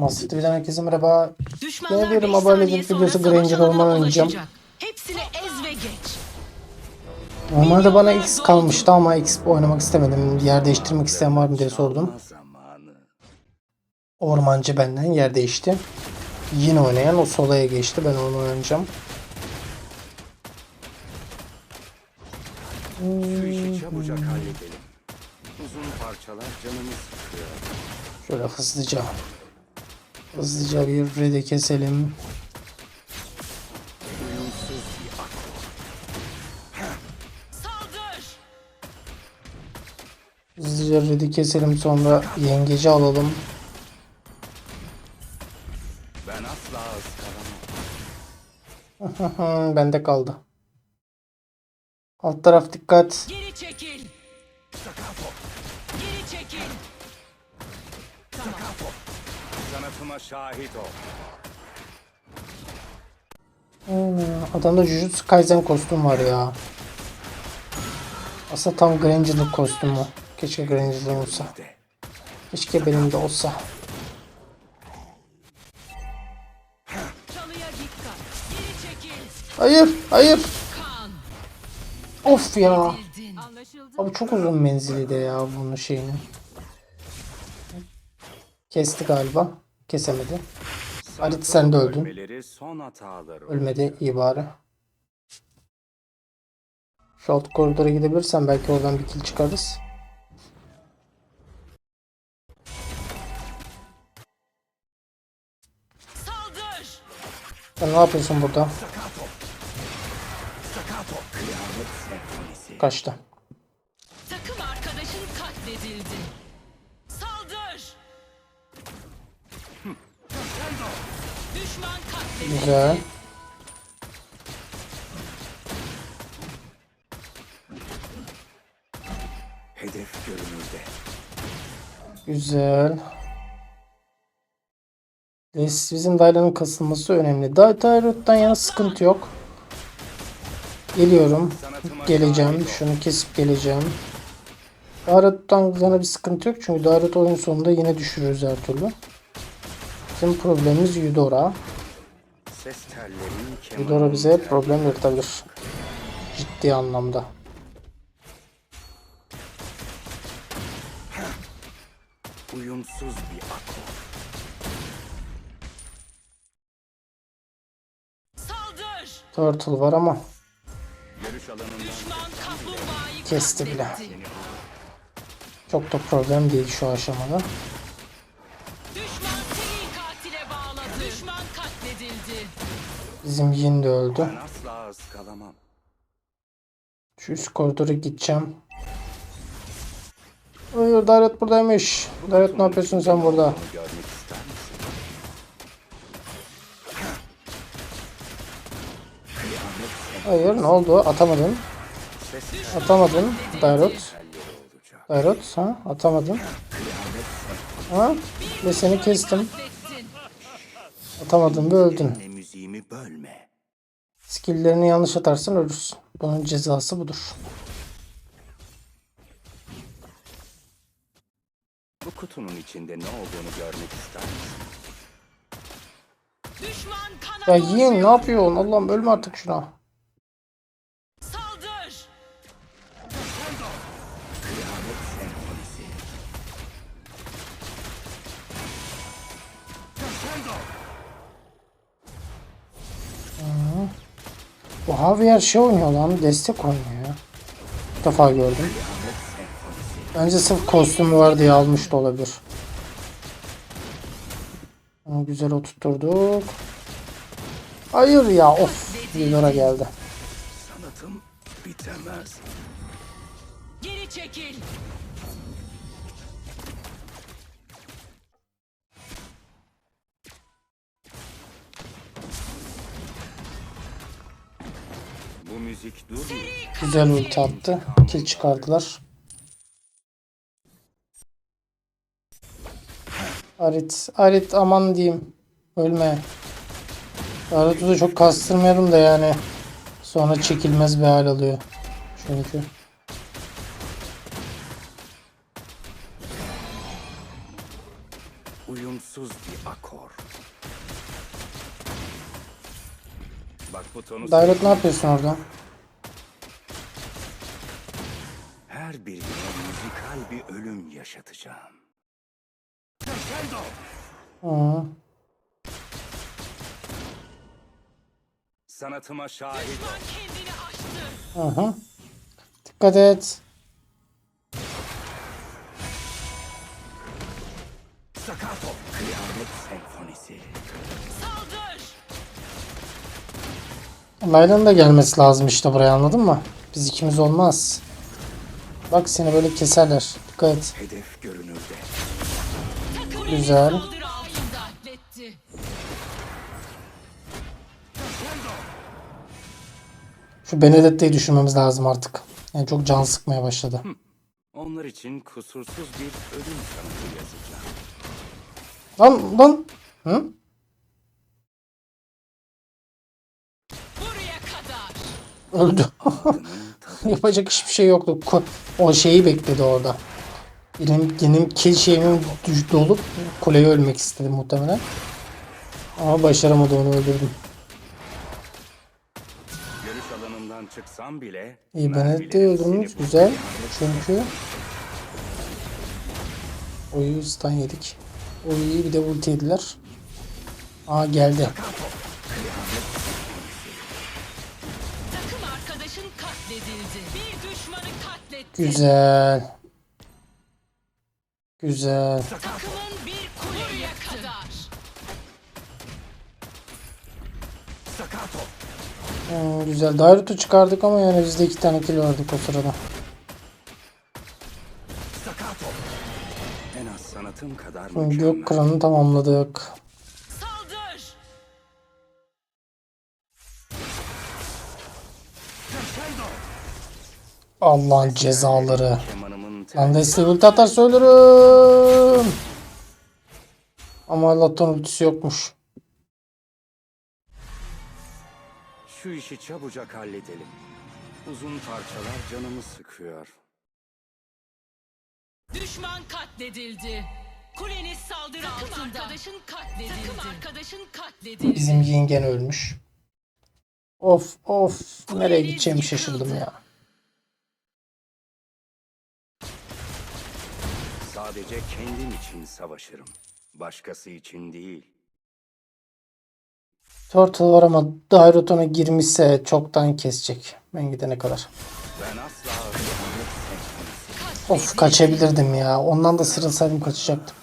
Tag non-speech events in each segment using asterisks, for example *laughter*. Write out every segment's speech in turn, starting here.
Master TV'den herkese merhaba. Saniye Legends sonra videosu Granger alanına Orman oynayacağım. ulaşacak. Hepsini ez ve geç. Normalde bana X kalmıştı ama X oynamak istemedim. Yer değiştirmek isteyen var mı diye sordum. Ormancı benden yer değişti. Yine oynayan o solaya geçti. Ben onu oynayacağım. Şu işi çabucak halledelim. Uzun parçalar canımı sıkıyor. Şöyle hızlıca. Hızlıca bir red'i keselim. Hızlıca red'i keselim sonra yengeci alalım. Ben asla. *laughs* Bende kaldı. Alt taraf dikkat. Geri çekil. Sanatıma şahit ol. Hmm, Adamda Jujutsu Kaisen kostüm var ya. Aslında tam Granger'lık kostümü. Keşke Granger'lı olsa. Keşke benim de olsa. Hayır, hayır. Of ya. Abi çok uzun menzili de ya bunun şeyini. Kesti galiba. Kesemedi. Halit sen de öldün. Ölmedi iyi bari. Şu alt koridora gidebilirsen belki oradan bir kill çıkarız. Saldır. Sen ne yapıyorsun burada? Kaçtı. Güzel. Hedef görünürde. Güzel. Biz- Bizim Dailan'ın kasılması önemli. Da Dairot'tan yana sıkıntı yok. Geliyorum. Geleceğim. Şunu kesip geleceğim. Dairot'tan yana bir sıkıntı yok. Çünkü Dairot oyun sonunda yine düşürürüz her türlü. Bizim problemimiz Eudora. Eudora kemanın bize problem yaratabilir. Ciddi anlamda. Uyumsuz bir akıl. Saldır. Turtle var ama Kesti bile. çok da problem değil şu aşamada. Bizim Yin de öldü. ben asla ıskalamam. Şu üst koridora gideceğim. Hayır Daret buradaymış. Daret ne yapıyorsun sen burada? Hayır ne oldu? Atamadın. Atamadın. Dairot. Dairot ha? Atamadın. Ha? Ve seni kestim. Atamadın ve öldün. Bölme. Skill'lerini yanlış atarsan ölürsün. Bunun cezası budur. Bu kutunun içinde ne olduğunu görmek ister misin? Düşman Ya yiyin ne yapıyorsun? Allah'ım ölme artık şuna. Javier şey oynuyor lan. Destek oynuyor ya. İlk defa gördüm. Bence sırf kostümü var diye almış da olabilir. Onu güzel oturtturduk. Hayır ya of. Yıllara geldi. Sanatım bitemez. Geri çekil. Güzel ulti attı. Kill çıkardılar. Arit, Arit aman diyeyim. Ölme. Arit'i de çok kastırmayalım da yani. Sonra çekilmez bir hal alıyor. Çünkü. Butonu Dairot ne yapıyorsun orada? her birine müzikal bir ölüm yaşatacağım. Hı. Sanatıma şahit hı. Dikkat et. Staccato. Kıyamet senfonisi. Saldır. Layla'nın da gelmesi lazım işte buraya anladın mı? Biz ikimiz olmaz. Bak seni böyle keserler. Dikkat et. Hedef görünürde. Güzel. Şu Benedetta'yı düşünmemiz lazım artık. Yani çok can sıkmaya başladı. Onlar için kusursuz bir ölüm sanatı yazacağım. Lan lan. Hı? Öldü. *laughs* Yapacak hiçbir şey yoktu. O şeyi bekledi orada. Benim, benim kill şeyimin düştü olup kuleye ölmek istedi muhtemelen. Ama başaramadı onu öldürdüm. görüş alanından çıksam bile... İyi öldürdünüz. seni Güzel. Çünkü Oyu stun yedik. Oyu iyi bir de ulti yediler. Aa geldi. Güzel. Güzel. Takımın bir kadar. Hmm, güzel. Dairut'u çıkardık ama yani bizde iki tane kill vardık o sırada. Staccato. En az sanatım kadar Şimdi mükemmel. gök kıranı tamamladık. Allah'ın cezaları. Ben de size ulti atar söylerim. Ama Allah'tan ultisi yokmuş. Şu işi çabucak halledelim. Uzun parçalar canımı sıkıyor. Düşman katledildi. Kuleniz saldırı altında. Takım arkadaşın katledildi. Takım arkadaşın katledildi. Bizim yengen ölmüş. Of of. Nereye gideceğimi yıkıldı. şaşırdım ya. Sadece kendim için savaşırım. Başkası için değil. Turtle var ama Dairut ona girmişse çoktan kesecek. Ben gidene kadar. Ben asla. Of kaçabilirdim ya. Ondan da sırılsaydım kaçacaktım.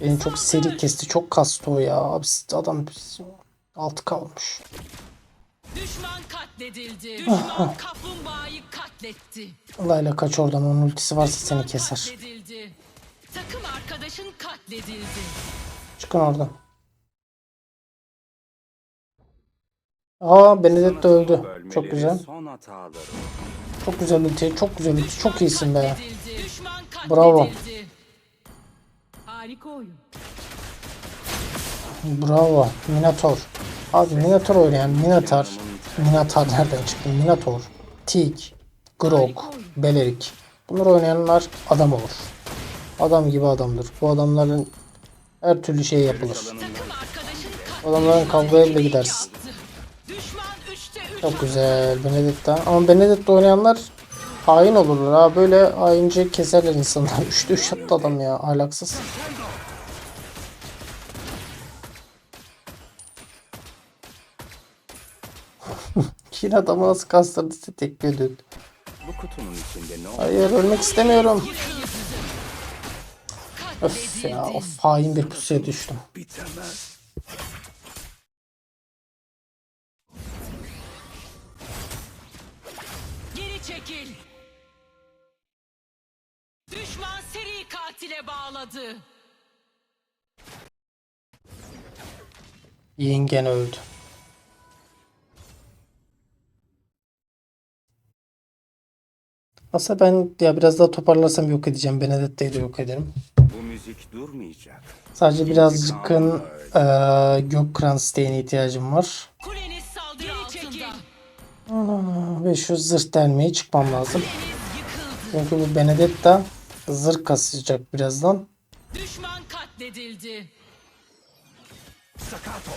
Beni çok seri kesti. Çok kastı o ya. Abi adam altı kalmış. Düşman katledildi. *laughs* Düşman kaplumbağayı katletti. Layla kaç oradan. Onun ultisi varsa seni keser. Katledildi. Takım arkadaşın katledildi. Çıkın oradan. Aa Benedetta öldü. Çok güzel. Çok güzel ulti. Çok güzel ulti. Çok iyisin be. Düşman. Bravo. Harika oyun. Bravo. Minator. Abi Minator oynayan Minator. Minator nereden çıktı? Minator. Tik. Grok. Belerik. Bunları oynayanlar adam olur. Adam gibi adamdır. Bu adamların her türlü şey yapılır. Adamların kavgaya bile gidersin. katledildi. Düşman 3'te 3 Çok güzel Benedetta. Ama Benedetta oynayanlar hain olurlar ha. Böyle haince keserler insanlar. 3'te *laughs* 3 attı adam ya. Ahlaksız. *laughs* Yine adamı nasıl kastırdı size tekme dön. Bu kutunun içinde ne oldu? Hayır ölmek istemiyorum. Öf ya of hain bir pusuya düştüm. Bitemez. Geri çekil. Düşman seri katile bağladı. Yengen öldü. Aslında ben ya biraz daha toparlarsam yok edeceğim. Benedetta'yı da yok ederim. Bu müzik durmayacak. Sadece birazcıkın eee Gökkıran steğine ihtiyacım var. Aa, Ve şu zırh delmeye çıkmam lazım. Çünkü bu Benedetta zırh kasacak birazdan. Düşman katledildi. Staccato.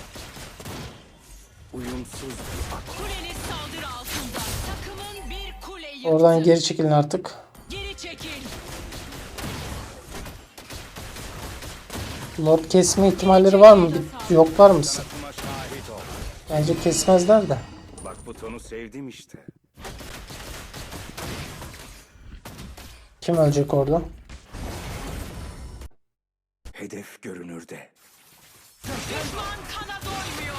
Uyumsuz bir at. Kuleniz saldırı altında. Oradan geri çekilin artık. Geri çekil. Lord kesme ihtimalleri var mı? Bir- Yoklar mısın? Bence kesmezler de. Bak butonu sevdim işte. Kim ölecek orada? Hedef görünürde. Düşman kana doymuyor.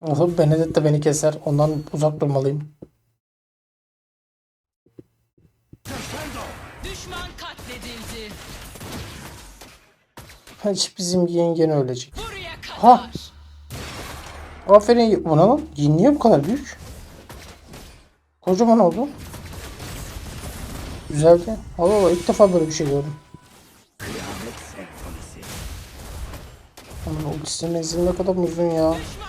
Oha Benedetta beni keser. Ondan uzak durmalıyım. Düşman katledildi. Hiç bizim yengen ölecek. Buraya kadar. Ha! Aferin. Buna lan. Yin niye bu kadar büyük? Kocaman oldu. Güzeldi. Allah Allah ilk defa böyle bir şey gördüm. Kıyamet senfonisi. Menzili ne kadar uzun ya. Düşman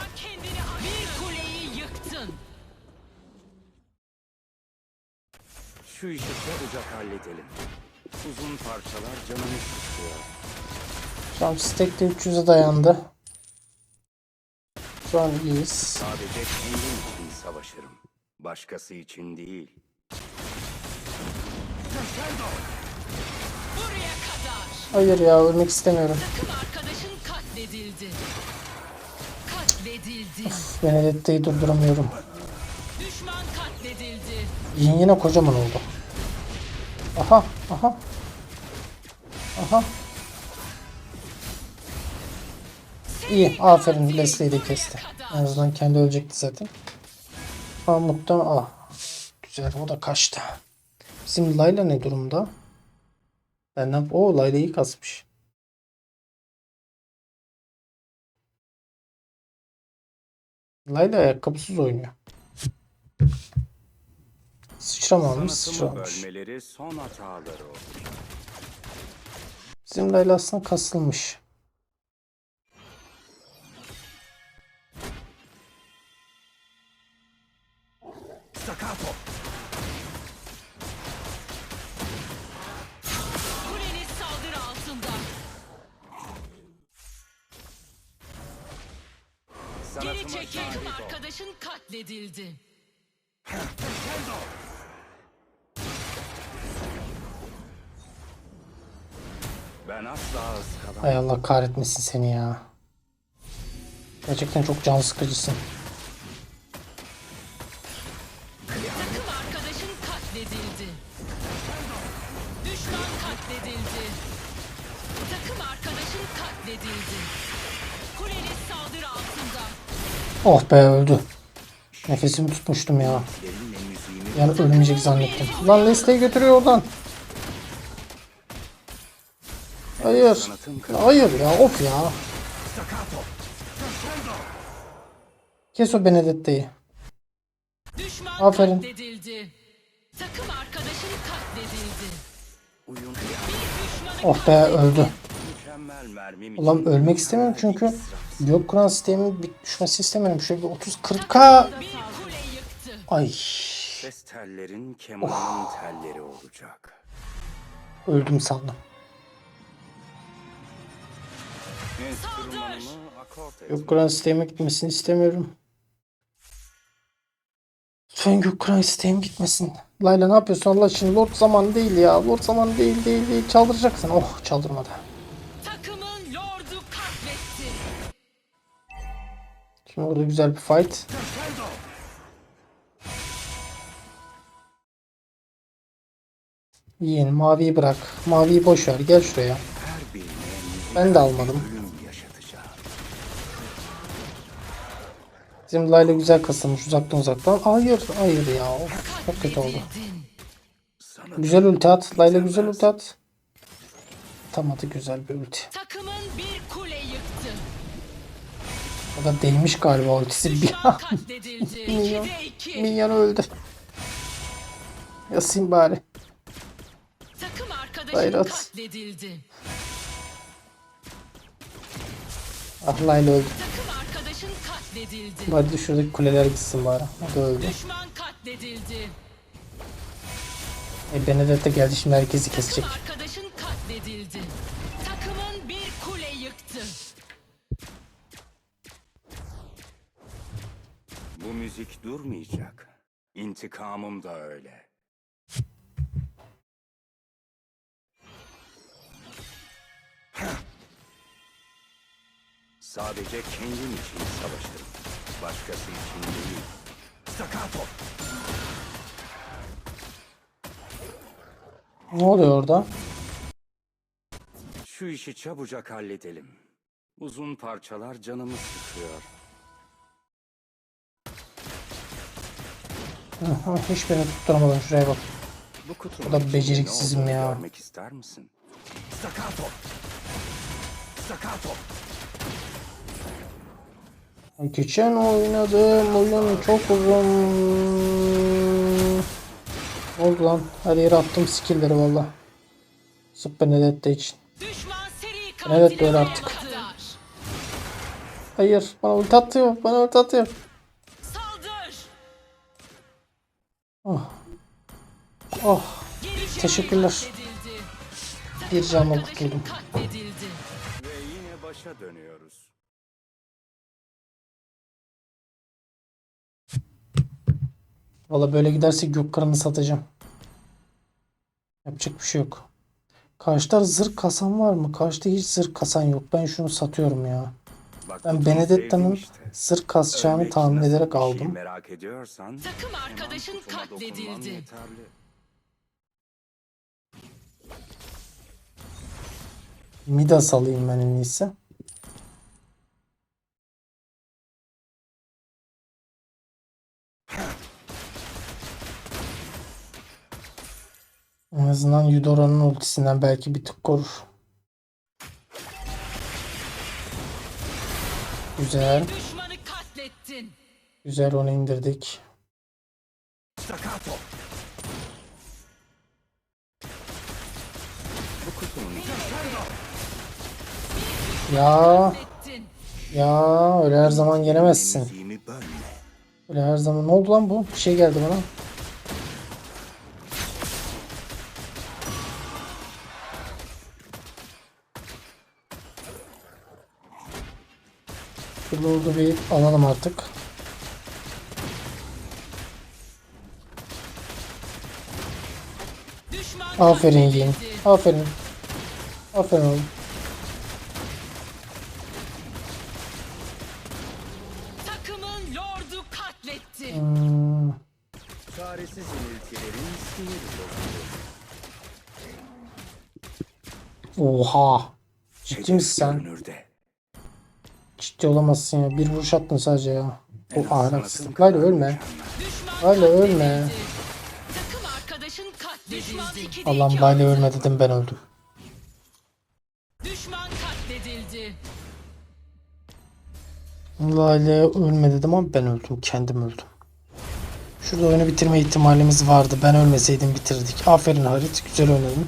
Şu işi çabucak halledelim. Uzun parçalar canımı sıkıyor. Tam stack de 300'e dayandı. Şu an iyiyiz. Sadece kendim için savaşırım. Başkası için değil. Buraya kadar. Hayır ya ölmek istemiyorum. Takım arkadaşın katledildi. Katledildi. Benedetta'yı durduramıyorum. Yin yine kocaman oldu. Aha aha. Aha. İyi aferin Leslie'yi de kesti. En azından kendi ölecekti zaten. Ama muhtemelen ah. Güzel o da kaçtı. Bizim Layla ne durumda? Benden o Layla iyi kasmış. Layla ayakkabısız oynuyor. Sıçramamış, sıçramış. bölmeleri son. Bizim Layla aslında kasılmış. Staccato. Kuleniz saldırı altında. Geri çekil. arkadaşın katledildi. Ben asla ıskalamam. Ay Allah kahretmesin seni ya. Gerçekten çok can sıkıcısın. Takım arkadaşın katledildi. Düşman katledildi. Takım arkadaşın katledildi. Kuleniz saldırı altında. Oh be öldü. Nefesimi tutmuştum ya. Yani ölmeyecek zannettim. Lan Leslie'yi götürüyor oradan. Hayır. Hayır ya of ya. Kes o Benedetta'yı. Aferin. katledildi. Takım arkadaşın katledildi. Uyum Oh be öldü. Ulan ölmek istemiyorum çünkü gök kuran sistemin bir düşmesi istemiyorum. Şöyle bir 30-40k. bir kule yıktı. Ay Ses tellerin kemanın telleri olacak. öldüm sandım. Enstrümanımı akort et. Gök kuran sisteme gitmesini istemiyorum. Lütfen gök kuran sistem gitmesin. Layla ne yapıyorsun Allah için? Lord zaman değil ya. Lord zaman değil değil değil. Çaldıracaksın. Oh çaldırmadı. Takımın lordu katletti. Şimdi orada güzel bir fight. Yiyin maviyi bırak. Maviyi boş ver. Gel şuraya. Ben de almadım. ölüm yaşatacağım. Bizim Layla güzel kasılmış uzaktan uzaktan. Hayır hayır ya. Of, çok kötü oldu. Güzel ulti at. Layla güzel ulti at. Atamadı güzel bir ulti. O da değmiş galiba ultisi. Bir an. Minyon. 2'de 2. minyon öldü. Yasayım bari. Katledildi. Ah Layla öldü. Katledildi. Bari de şuradaki kuleler gitsin bari. O da öldü. Düşman katledildi. E Benedetta geldi şimdi herkesi kesecek. Takım arkadaşın katledildi. Takımın bir kule yıktı. Bu müzik durmayacak. İntikamım da öyle. Sadece kendim için savaşırım. Başkası için değil. Staccato! Ne oluyor orada? Şu işi çabucak halledelim. Uzun parçalar canımı sıkıyor. Hiç beni tutturamadım şuraya bak. Bu kutunun Bu da içinde beceriksizim ne olduğunu ya. Görmek ister misin? Staccato! Staccato! Geçen oynadığım oyun çok uzun. Oldu lan? Her yere attım skillleri valla. Sırf Benedetta için. Evet, böyle artık. Hayır bana ulti atıyor. Bana ulti atıyor. Saldır. Oh. Oh. Teşekkürler. Bir canla kurtuldum. Ve yine başa dönüyoruz. Valla böyle giderse gök kırını satacağım. Yapacak bir şey yok. Karşıda zırh kasan var mı? Karşıda hiç zırh kasan yok. Ben şunu satıyorum ya. Bak, Ben Benedetta'nın zırh kasacağını Ölmek tahmin ederek şey aldım. merak ediyorsan Takım arkadaşın katledildi. Midas alayım ben en iyisi. En azından Eudora'nın ultisinden belki bir tık korur. Güzel. Güzel onu indirdik. Ya ya öyle her zaman yenemezsin. Öyle her zaman. Ne oldu lan bu? Bir şey geldi bana. Şu lord'u bir alalım artık. Aferin yiyin. Aferin. Aferin oğlum. Takımın lordu katletti. Hmm, Çaresiz iniltilerin sinir. Oha. Ciddi misin sen? görünürde. Ciddi olamazsın ya. Bir vuruş attın sadece ya. Bu az ahlaksızlık. sanatın Layla kadar ölme. Layla ölme. Allah'ım Layla ölme dedim ben öldüm. Düşman katledildi. Lale ölme dedim ama ben öldüm. Kendim öldüm. Şurada oyunu bitirme ihtimalimiz vardı. Ben ölmeseydim bitirdik. Aferin Harit. Güzel oynadın.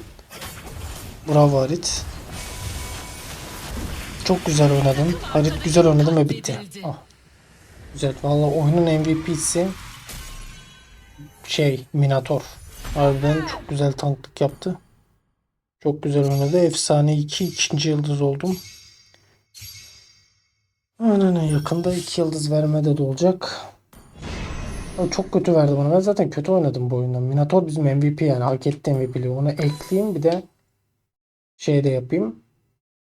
Bravo Harit. Çok güzel oynadın. Harit güzel oynadın ve bitti. Ah. Güzel. Vallahi oyunun MVP'si şey Minator. Harbiden çok güzel tanklık yaptı. Çok güzel oynadı. Efsane 2 ikinci yıldız oldum. Aynen yakında 2 yıldız vermede de olacak. O çok kötü verdi bana. Ben zaten kötü oynadım bu oyunda. Minator bizim MVP yani hak etti MVP'liği. Onu ekleyeyim bir de şey de yapayım.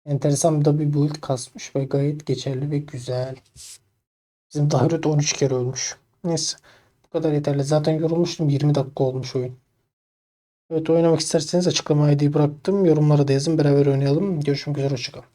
Enteresan da bir build kasmış ve gayet geçerli ve güzel. Bizim Dahrut 13 kere ölmüş. Neyse. Bu kadar yeterli. Zaten yorulmuştum. 20 dakika olmuş oyun. Evet oynamak isterseniz açıklama ID'yi bıraktım. Yorumlara da yazın. Beraber oynayalım. Görüşmek üzere. Hoşçakalın.